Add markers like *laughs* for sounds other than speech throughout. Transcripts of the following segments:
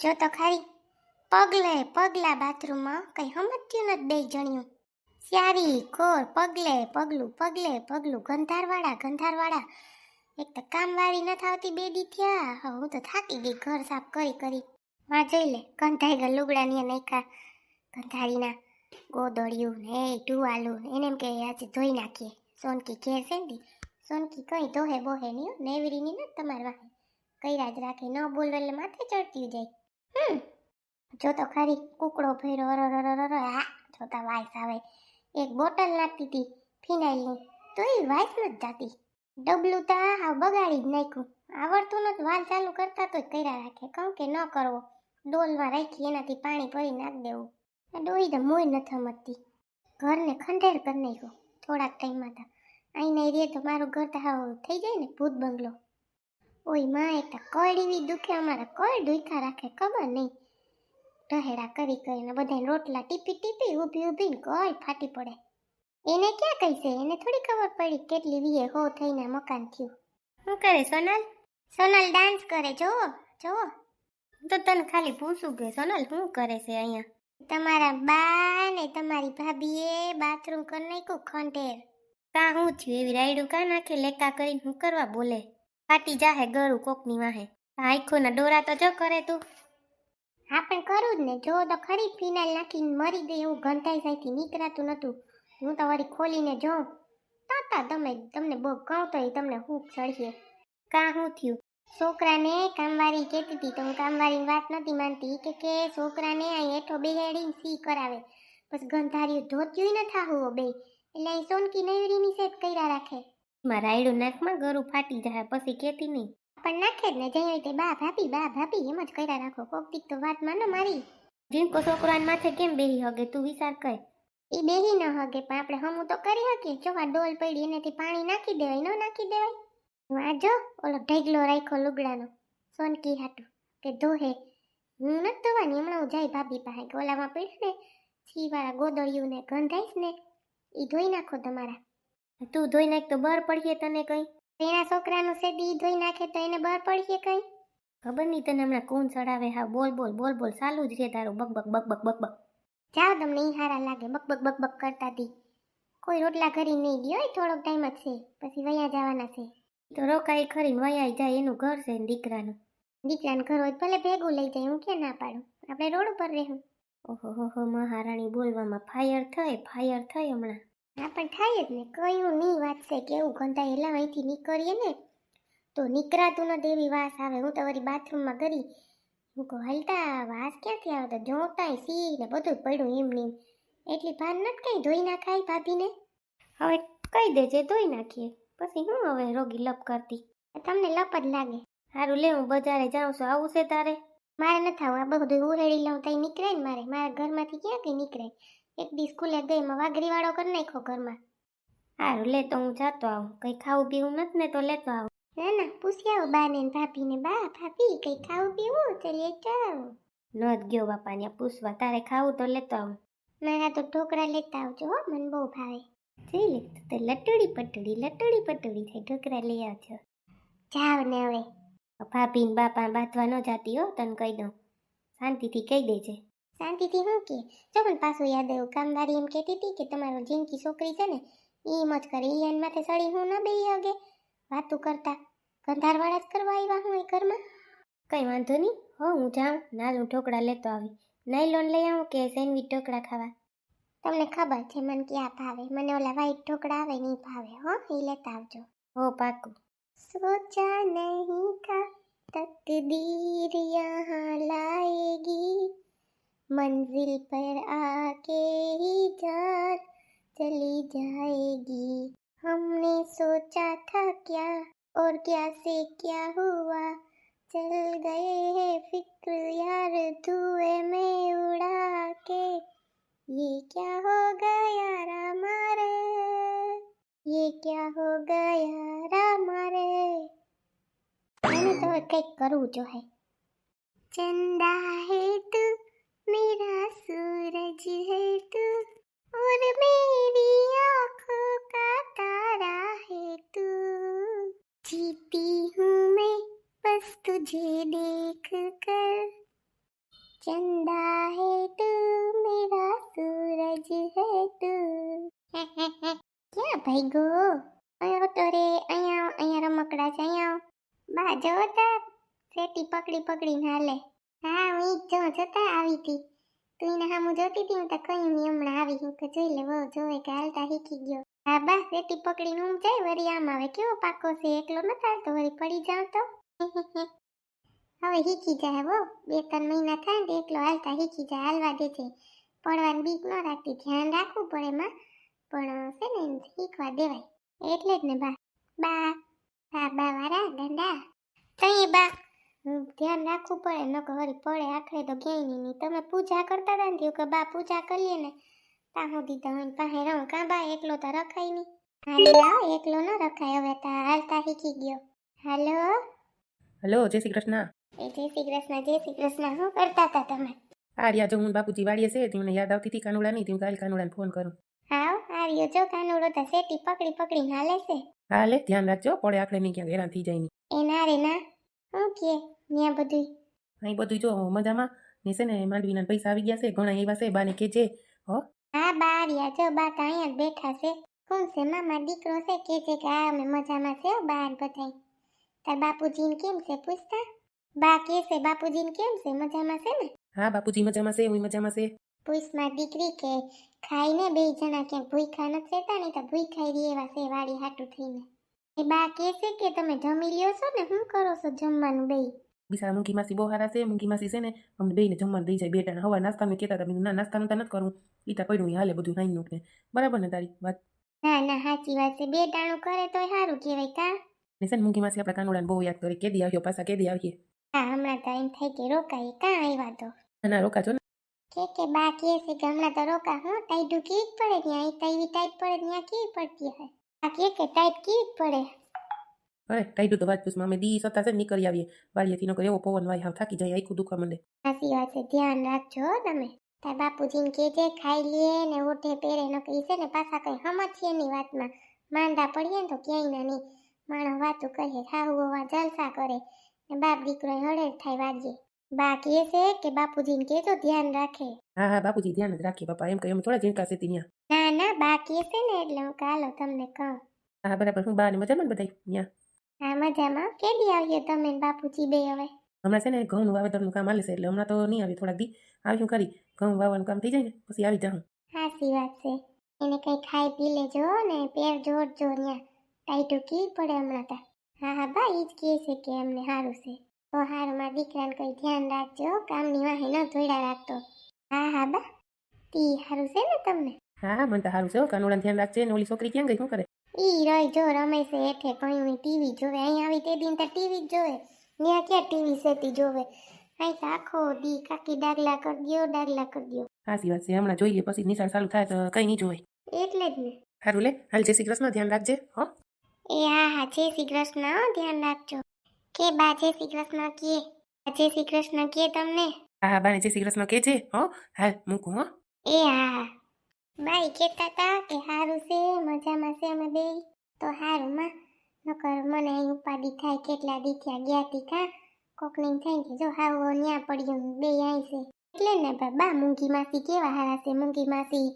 જો તો ખાલી પગલે પગલા બાથરૂમમાં કંઈ સમજ્યું નથી બે જણિયું. સ્યારી કોર પગલે પગલું પગલે પગલું, ગંધારવાળા ગંધારવાળા. એક તો કામવાળી ન આવતી બે દી થયા. હવે હું તો થાકી ગઈ, ઘર સાફ કરી કરી. હા, જોઈ લે ગંધાઈ ગયા લુગડાની નાખ્યા ગંધારીના ગોદળિયું ને ટુવાલું એને એમ કે આજે ધોઈ નાખીએ. સોનકી ઘેર છે ને સોનકી કંઈ ધોહે બોહે નહીં નેવરીની ને તમારે વાહે. કઈ રાજ રાખે, ન બોલવે એટલે માથે ચડતી જાય. હમ. જો તો ખરી, કુકડો ભર્યો અર અર અર આ જોતા વાઇસ આવે. એક બોટલ નાખતી હતી ફિનાઇલની તો એ વાઇસ નથી જાતી. ડબલું તો આ બગાડી જ નાખ્યું. આવડતું નથી વાલ ચાલુ કરતા તોય કર્યા રાખે. કહું કે ન કરવો. ડોલમાં રાખી, એનાથી પાણી ભરી નાખ દેવું. ડોહી તો મોય નથી સમજતી ઘરને ખંડેર કરી નાખ્યો. થોડાક ટાઈમમાં તો. અહીં નહીં રે તો મારું ઘર તો થઈ જાય ને, ભૂત બંગલો. ઓયમાં એ તો કળ એવી દુખે, અમારા કળ દુખ્યા રાખે, ખબર નહીં. ઢહેડા કરી કરીને બધાને રોટલા ટીપી ટીપી ઊભી ઊભી કળ ફાટી પડે. એને ક્યાં કહીશે એને થોડી ખબર પડી કેટલી વીએ હો થઈને મકાન થયું. શું કરે સોનલ? સોનલ ડાન્સ કરે, જોવો જોવો. તો તને ખાલી પૂછું કે, સોનલ શું કરે છે અહીંયા? તમારા બા ને તમારી ભાભીએ બાથરૂમ કરી નાખ્યું, ખંડેર. કાં હું થયું? એવી રાયડું કા નાખે? લેકા કરીને હું કરવા બોલે? ફાટી જાહે ગરું કોકની વાહે આંખોના ડોરા તો જો કરે તું. હા પણ કરું જ ને. જો તો ખરી ફિનાઇલ નાખીને મરી ગઈ એવું ગંધાઈ સાઈથી નીકળાતું નતું. હું તો વળી ખોલીને જોઉં તાતા તમે તમને બહુ કહું તો એ તમને હું ચડીએ. કા શું થયું? છોકરાને કામવાળી કહેતી હતી તો હું કામવાળીની વાત નથી માનતી. કે કે છોકરાને અહીં હેઠો બેહાડીને સી કરાવે. બસ ગંધાર્યું ધોત્યું ન થાવું બે. એટલે અહીં સોનકી નૈવરીની સેટ કર્યા રાખે. મારા આયડું નાકમાં ગરું ફાટી જાય, પછી કેતી નહીં. પણ નાખે જ ને, જઈ હોય તે બા, ભાભી બા, ભાભી, એમ જ કર્યા રાખો કોક દીક તો વાત માનો મારી. જીનકો છોકરાને માથે કેમ બેહી હગે, તું વિચાર કર. ઈ બેહી ન હગે, પણ આપણે હમું તો કરી હકીએ. આ ડોલ પડી, એનાથી પાણી નાખી દેવાય, ન નાખી દેવાય. આ જો, ઓલો ઢેગલો રાખ્યો લુગડાનો, સોનકી હાટું, કે ધોહે. હું નથી ધોવાની, હમણાં હું જાય ભાભી પાસે ઓલામાં પડ્યું ને છીવાળા ગોદળિયું ને ગંધાઈશ ને એ ધોઈ નાખો તમારા. તું ધોઈ નાખ તો બર પડીએ તને કઈ. તેના છોકરાનું શેદી ધોઈ નાખે તો એને બર પડીએ કઈ. ખબર નહીં તને હમણાં કોણ ચડાવે? હા, બોલ બોલ બોલ બોલ. ચાલુ જ રે તારું. બક બક બક બક બક બક. જાઓ તમને ઈ હારા લાગે. બક બક બક બક કરતા તી. કોઈ રોટલા ઘરી નહીં ગયો હોય? થોડોક ટાઈમ જ છે. પછી વયા જવાના છે. તો રોકાઈ ખરીને વયા જાય. એનું ઘર છે ને દીકરાનું. દીકરાનું ઘર હોય ભલે ભેગું લઈ જાય, હું ક્યાં ના પાડું? આપણે રોડ ઉપર રહેવું. ઓહો, હો હો, મહારાણી, બોલવામાં ફાયર થાય ફાયર થાય હમણાં. હા, પણ થાય જ ને. કયું ની વાત છે કેવું ગંધાય એલા અહીંથી નીકળીએ ને, તો નીકળાતું નથી એવી વાસ આવે. હું તો વળી બાથરૂમમાં કરી હું કહું, હલતા, વાસ ક્યાંથી આવે? તો જોતાય સી ને બધું પડ્યું એમ નીમ એટલી ભાન નથી કંઈ ધોઈ નાખાય ભાભીને? હવે કહી દેજે, ધોઈ નાખીએ. પછી હું હવે રોગી લપ કરતી. તમને લપ જ લાગે. સારું લે, હું બજારે જાઉં છું. આવું છે તારે? મારે નથી આવું. આ બધું ઉહેડી લઉં તઈ નીકળે ને મારે. મારા ઘરમાંથી ક્યાં કંઈ નીકળે? એક દી સ્કૂલે ગઈ માં વાઘરી વાળો કરી નાખ્યો ઘરમાં. સારું લે તો હું જાતો આવું. કઈ ખાવું પીવું નથી ને તો લેતો આવું. ના ના પૂછી આવો બા ને ભાભી ને બા ભાભી કઈ ખાવું પીવું? તો લેતો આવું. ન જ ગયો બાપા ને પૂછવા. તારે ખાવું તો લેતો આવું. મારા તો ઢોકળા લેતા આવજો હો મને બહુ ભાવે. જઈ લે તો લટડી પટડી લટડી પટડી થાય. ઢોકળા લઈ આવજો. જાવ ને હવે. ભાભી ને બાપા બાંધવા ન જાતી હો તને કહી દઉં. શાંતિથી કહી દેજે. શાંતિથી હું કે જો મને પાછું યાદ આવ્યું કામદારી એમ કહેતી હતી કે તમારો જિંદગી છોકરી છે ને એ એમ જ કરે એ એન માથે સળી હું ન બેહી હગે વાતું કરતા ગંધારવાળા જ કરવા આવ્યા હું એ ઘરમાં? કંઈ વાંધો નહીં હો હું જાઉં નાલું ઢોકળા લેતો આવી. નહીં લોન લઈ આવું કે સેન્ડવીચ ઢોકળા ખાવા? તમને ખબર છે મને ક્યાં ભાવે? મને ઓલા વ્હાઈટ ઢોકળા આવે નહીં ભાવે હો એ લેતા આવજો. હો પાકું સોચા નહીં થા તકદીર યહાં લાએગી मंजिल पर आके ही जान चली जाएगी। हमने सोचा था क्या और क्या से क्या हुआ? चल गए है फ़िक्र यार, धुए में उड़ा के। ये क्या हो गया रामा रे? ये क्या हो गया रामा रे? मैंने तो कई करूँ जो है। चंदा है तू मेरा सूरज है तू और मेरी आंखों का तारा है तू जीती हूँ मैं बस तुझे देख कर चंदा है तू मेरा सूरज है તું ક્યાં ભાઈગો અહીંયા તો રે અહીંયા અહીંયા રમકડા છે અહીંયા બા જો તા સેટી પકડી પકડીને હાલે હા, હું ઈ આવી હતી તું એને હામું જોતી હતી તો કહ્યું નહીં હમણાં આવી હું કે જોઈ લે, વહુ જોવે કે હાલતા શીખી ગયો. હા, બા સેટી પકડીને હું જાય વળી આમ આવે. કેવો પાકો છે? એકલો ન પડી જાવ તો. *laughs* હવે શીખી જાય હો બે ત્રણ મહિના થાય ને એકલો હાલતા શીખી જાય, હાલવા દેજે. પડવાનું બીક ન રાખતી, ધ્યાન રાખવું પડે એમાં પણ છે ને શીખવા દેવાય. એટલે જ ને બા. બા. હા, બા વાળા ગંડા તઈ બા. ધ્યાન રાખવું પડે ન વળી પડે આખરે તો ક્યાંય નહીં તમે પૂજા કરતા હતા ને થયું કે બા પૂજા કરીએ ને ત્યાં હું પાસે રહું. કાં બા એકલો તો રખાય નહીં હાલો લાવ એકલો ન રખાય. હવે તા હાલતા શીખી ગયો. હાલો? હલો જય શ્રી કૃષ્ણ. એ જય શ્રી કૃષ્ણ જય શ્રી કૃષ્ણ. શું કરતા હતા તમે? આર્યા જો હું બાપુજી વાડીએ છે મને યાદ આવતી હતી કાનુડા નહીં હું કાલ કાનુડાને ફોન કરું. હાવ આર્યો જો કાનુડો તો સેટી પકડી પકડીને હાલે છે. હાલે ધ્યાન રાખજો પડે આખરે નહીં ક્યાંક હેરાન થઈ જાય નહીં એ ના રે ના. શું કે ન્યા બધું અહીં બધું જો મજામાં. ને છે ને માંડવીના પૈસા આવી ગયા છે. ઘણા એવા છે બાને કેજે હો. હા બા બારિયા જો બા તો અહીંયા જ બેઠા છે. કોણ છે? મામા દીકરો છે? કે છે કે આ અમે મજામાં છે બા બધાય. તાર બાપુજીને કેમ છે પૂછતા? બા કે છે બાપુજીને કેમ છે? મજામાં છે ને? હા બાપુજી મજામાં છે હું મજામાં છે. પૂછમાં દીકરી કે ખાઈને બે જણા ક્યાંક ભૂખા નથી રહેતા ને તો ભૂખાઈ રહી એવા છે વાડી હાટું થઈને. એ બા કે છે કે તમે જમી લ્યો છો ને? શું કરો છો જમવાનું બે? બિચારા મૂંગી માસી બહુ સારા છે મૂંગી માસી છે ને અમને બેને જમવાનું દઈ જાય બે ટાણા હવા નાસ્તાનું કહેતા હતા ના નાસ્તાનું તો નથી કરવું ઈ તો પડ્યું હાલે બધું નાઈનું ને બરાબર ને તારી વાત ના ના સાચી વાત છે બે ટાણું કરે તોય સારું કહેવાય કા ને છે ને મૂંગી માસી આપણા કાનુડાને બહુ યાદ કરી કેદી આવ્યો પાછા કેદી આવીએ હા હમણાં તો એમ થાય કે રોકાય કાં આવ્યા તો ના, રોકાજો ને કે કે બા કે છે કે હમણાં તો રોકા હું ટાઈટું કી પડે ત્યાં ટાઈટ પડે ત્યાં કી પડતી હોય આ કે કે ટાઈટ કી પડે અરે ટાઈટું તો વાત પૂછમાં અમે દી સત્તા છે નીકળી આવીએ વાડીએથી નકર એવો પવન વાય હાવ થાકી જાય આખું દુખવા માંડે સાચી વાત છે ધ્યાન રાખજો હો તમે તાર બાપુજીને કહેજે ખાઈ લે ને ઓઠે પહેરે ન કહી છે ને પાછા કઈ સમજીએ ની વાતમાં માંદા પડીએ ને તો ક્યાંય ના નહીં માણસ વાતું કરીએ હાહુ હોવા જલસા કરે ને બાપ દીકરો હળેર થાય વાજીએ બા કહે છે કે બાપુજીને કહેજો ધ્યાન રાખે હા હા બાપુજી ધ્યાન જ રાખીએ બાપા એમ કહે એમ થોડા ઝીણકા છે ત્યાં ના ના બા કહે છે ને એટલે હું કાલો તમને કહું હા બરાબર હું બા ને મજામાં બધાય ત્યાં હા મજામાં. કેદી આવીએ તમે ને બાપુજી બે હવે? હમણાં છે ને ઘઉંનું વાવેતરનું કામ હાલે છે એટલે હમણાં તો નહીં આવી થોડાક દી. આવ્યું કરી ઘઉં વાવવાનું કામ થઈ જાય ને પછી આવી જાઉં. હાસી વાત છે. એને કઈ ખાઈ પી લેજો ને પેર જોડજો ન્યા. ટાઈટું કી પડે હમણાં તા. હા હા બા એ જ કહે છે કે એમને સારું છે. તો હારું મારા દીકરાને કઈ ધ્યાન રાખજો કામની વાહે ન ધોઈડા રાખતો. હા હા બા. તી સારું છે ને તમને? હા હા મને તો સારું છે કાનોડા ધ્યાન રાખજે ને ઓલી છોકરી ક્યાં ગઈ શું કરે? ઈ રહી જો રમેશે હેઠે કહ્યું ટીવી જોવે. અહીં આવી તે દિન તો ટીવી જ જોવે. ત્યાં ક્યાં ટીવી સેતી જોવે? અહીં તો આખો દી કાકી ડાગલા કર દો ડાગલા કર દો સાચી વાત છે. હમણાં જોઈએ પછી નિશાળ ચાલુ થાય તો કંઈ નહીં જોવે. એટલે જ ને. સારું લે હાલ જય શ્રી કૃષ્ણ ધ્યાન રાખજે હો. એ હા હા જય શ્રી કૃષ્ણ ધ્યાન રાખજો. કે બા જય શ્રી કૃષ્ણ કે. જય શ્રી કૃષ્ણ કે તમને. હા હા બાને જય શ્રી કૃષ્ણ કહેજે હો. હાલ મૂકું હો. એ હા હા. બાઈ કહેતા હતા કે સારું છે, મજામાં છે અમે બે. તો સારું માં. નકર મને અહીં ઉપાધિ થાય કેટલા દી થયા ગયા તી કા. કોકની થાય કે જો હાવ ન્યા પડ્યું બે અહીં છે. એટલે ને બા, મૂંગી માસી કેવા હારા છે? મૂંગી માસી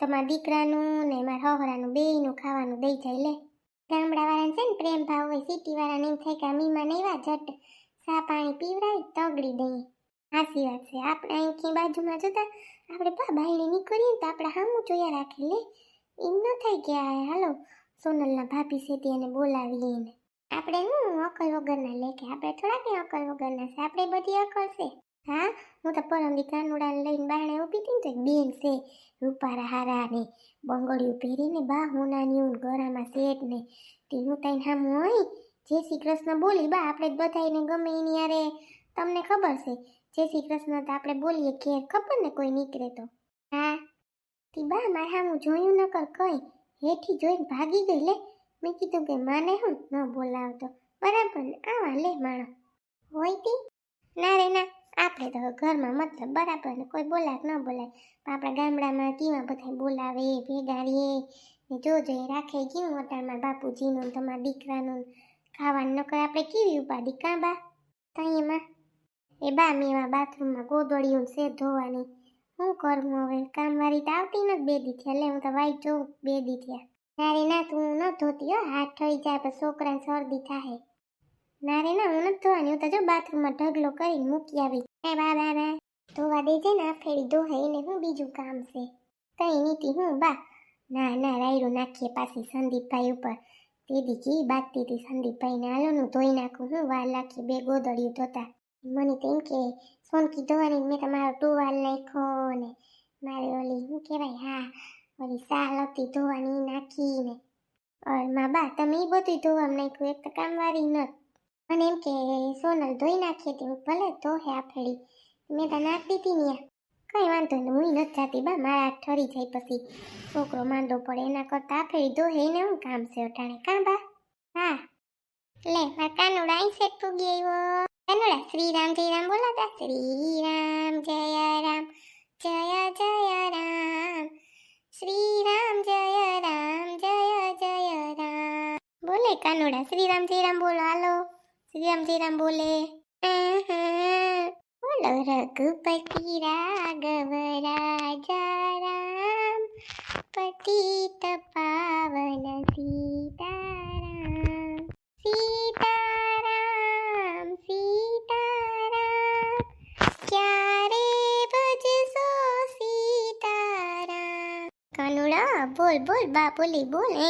તમારા દીકરાનું ને મારા હહરાનું બેયનું ખાવાનું દઈ જાય લે. ગામડાવાળાને છે ને પ્રેમ ભાવ હોય, સિટીવાળાને એમ થાય કે આ નહીં જટ સા પાણી પીવડાય તગડી દઈએ હાસી વાત છે, આપણે અહીંથી બાજુમાં જોતા આપણે બા નીકળીએ ને તો આપણે સામું જોયા રાખી લે. એમ ન થાય કે આ, હાલો, સોનલના ભાભી છે તેને બોલાવીએ ને આપણે હું અકલ વગરના, લે કે આપણે થોડા કંઈ અકલ વગરના છે, આપણે બધી અકલ છે. હા, હું તો પરમદી કાનુડા લઈને બારણે ઊભી હતી ને તો એક બેન છે, રૂપારા હારા ને. બંગડીયું પહેરીને બા હું નાની હું ગરામાં સેટ ને. તે હું તઈને સામું હોય? જય શ્રી કૃષ્ણ બોલી, બા, આપણે બધાને ગમે એની યારે તમને ખબર છે જય શ્રી કૃષ્ણ તો આપણે બોલીએ કે ખબર ને કોઈ નીકળે તો. હા, તી બા, મારે હું જોયું ન કર કઈ. હેઠી જોઈને ભાગી ગઈ, લે. મેં કીધું કે માને હું ન બોલાવતો. બરાબર ને? આવા, લે, માણો. હોય તી? ના રે, ના. આપણે તો ઘરમાં મતલબ બરાબર ને? કોઈ બોલાય ન બોલાય. પણ આપણા ગામડામાં કેવા બધા બોલાવે ભેગાડીએ ને જો એ રાખે કેવું અટાણમાં બાપુજીનું તમારા દીકરાનું ખાવાનું નકર આપણે કેવી ઉપાધિ કાં બા? તઈ એમાં એ બા મેં એમાં બાથરૂમમાં ગોદળિયું છે ધોવાની. શું કરવું હવે? કામવાળી તો આવતી નથી બે દી થયા. લે, હું તો વાઈ જોઉં બે દી થયા. નારે ના, તું ન ધોતી હો. હાથ થઈ જાય પછી છોકરાને શરદી થાય નારે ના, હું નથી ધોવાની. હું તો જો બાથરૂમમાં ઢગલો કરીને મૂકી આવી. એ બા બા બા, ધોવા દેજે ને આ ફેરી ધોહે એને શું બીજું કામ છે? કઈ નીતિ હું, બા? ના ના રાયરું નાખીએ પાછી સંદીપભાઈ ઉપર. દીદી કી બાતતી હતી સંદીપભાઈને. હાલોનું ધોઈ નાખું. હું વાર લાખી બે ગોદળિયું ધોતા. મને તો એમ કે સોનકી ધોવાની મેં તમારો ટુવાલ નાખ્યો ને મારે ઓલી, શું કહેવાય, હા, ઓલી સાલ હતી ધોવાની નાખીને. ઓર મા બા તમે એ બધું ધોવામાં નાખ્યું, એક તો કામવાળી નત મને એમ કે સોનલ ધોઈ નાખી હતી, હું ભલે ધોહે આફેડી. મેં તો નાખ દીધી ને કઈ વાંધો નહીં, હું નથી જાતી, બા, મારા ઠરી જાય પછી. છોકરો માંદો પડે, એના કરતા આફેડી ધોહે, એને શું કામ છે અટાણે. કાં, બા? હા. લે, મારા કાનુડા અહીં સેટ પૂગી આવ્યો કાનુડા શ્રીરામ જય રામ બોલાતા શ્રીરામ જય રામ જય જય રામ શ્રીરામ જય રામ જય જય રામ બોલે કાનુડા શ્રીરામ જય રામ બોલો હાલો શ્રીરામ જય રામ બોલે બોલો રઘુપતિ રાઘવ રાજા રામ પતિત પાવન સીતારામ કાનુડા બોલ બોલ, બા, બોલી, બોલ. એ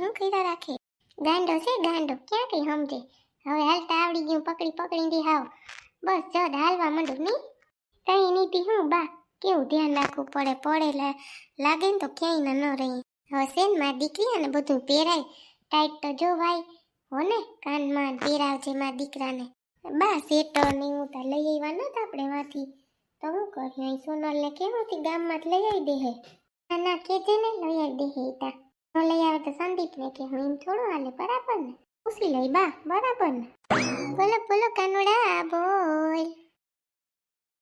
હું કર્યા રાખે? ગાંડો છે, ગાંડો. ક્યાં કઈ સમજે હવે હાલતા આવડી ગયું, પકડી પકડી દી હાવ. બસ જદ હાલવા માંડું. નહીં કઈ નીતિ હું, બા? કેવું ધ્યાન રાખવું પડે? પડે લાગે ને તો ક્યાંય ન રહી. હવે શેનમાં દીકરી અને બધું પહેરાય? ટાઈટ તો જો ભાઈ. હો ને, કાનમાં પહેરાવજે માં દીકરાને. બા સેટર ને હું તો લઈ આવ્યા નતા આપણે વાથી. તો હું કરી અહીં સોનલને કેવાથી ગામમાં જ લઈ આવી દે હે? ના ના કેજે ને લઈ આવી દે હે ન લઈ આવે તો સંદીપને કે હું એમ થોડું હાલે, બરાબર ને? પૂછી લઈ બા, બરાબર ને? બોલો બોલો, કાનુડા બોલ.